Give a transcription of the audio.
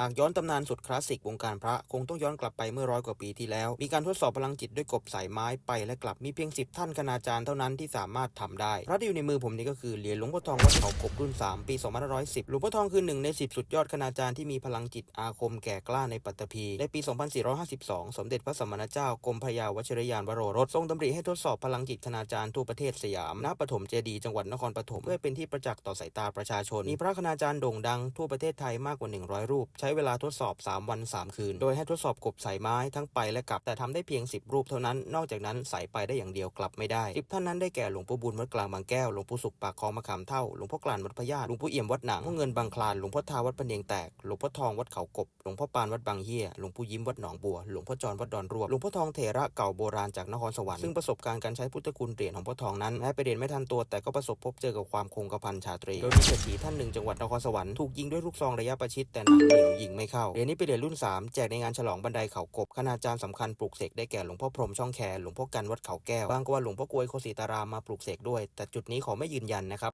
หากย้อนตำนานสุดคลาสสิกวงการพระคงต้องย้อนกลับไปเมื่อร้อยกว่าปีที่แล้ว มีการทดสอบพลังจิตด้วยกบสายไม้ไปและกลับมีเพียงสิบท่านคณาจารย์เท่านั้นที่สามารถทำได้ พระที่อยู่ในมือผมนี่ก็คือเหรียญหลวงพ่อทองวัดเขากบรุ่น 3 ปี 2510 หลวงพ่อทองคือหนึ่งใน 10 สุดยอดคณาจารย์ที่มีพลังจิตอาคมแก่กล้าในปัตตภีในปี 2452 สมเด็จพระสัมมาณเจ้ากรมพระยาวชิรยานวโรรสทรงดำริให้ทดสอบพลังจิตคณาจารย์ทั่วประเทศสยามณปฐมเจดีย์จังหวัดนครปฐมเพื่อเป็นที่ประจักษ์ต่อสายตาประชาชนมีพระคณาจารย์โด่งดังทั่วประเทศไทยมากกว่า 100 รูปใช้้เวลาทดสอบ 3 วัน 3 คืน โดยให้ทดสอบกบสายไม้ทั้งไปและกลับ แต่ทำได้เพียง 10 รูปเท่านั้น นอกจากนั้นสายไปได้อย่างเดียวกลับไม่ได้สิบท่านนั้นได้แก่หลวงปู่บุญวัดกลางบางแก้ว หลวงปู่สุขปากคลองมะขามเท่า หลวงพ่อกลานวัดพญาหลวงปู่เอี่ยมวัดหนังหลวงเงินบางคลาน หลวงพ่อทาวัดปะเนียงแตก หลวงพ่อทองวัดเขากบ หลวงพ่อปานวัดบางเฮียหลวงปู่ยิ้มวัดหนองบัว หลวงพ่อจรวัดดอนรวบหลวงพ่อทองเถระเก่าโบราณจากนครสวรรค์ซึ่งประสบการณ์การใช้พุทธคุณเหรียญของพ่อทองนั้นแม้ไปเรียนไม่ทันตัวแต่ก็ประสบพบเจอกับความคงกระพันชาตรีโดยมีเศรษฐีท่านหนึ่งจังหวัดนครสวรรค์ถูกยิงด้วยลูกซองระยะประชิดแต่หนังเหนียวยิงไม่เข้าเหรียญนี้เป็นเหรียญรุ่น 3 แจกในงานฉลองบันไดเขากบคณาจารย์สำคัญปลูกเสกได้แก่หลวงพ่อพรหมช่องแคหลวงพ่อกันวัดเขาแก้วบางก็ว่าหลวงพ่อกลวยโคศิตารามมาปลูกเสกด้วย แต่จุดนี้ขอไม่ยืนยันนะครับ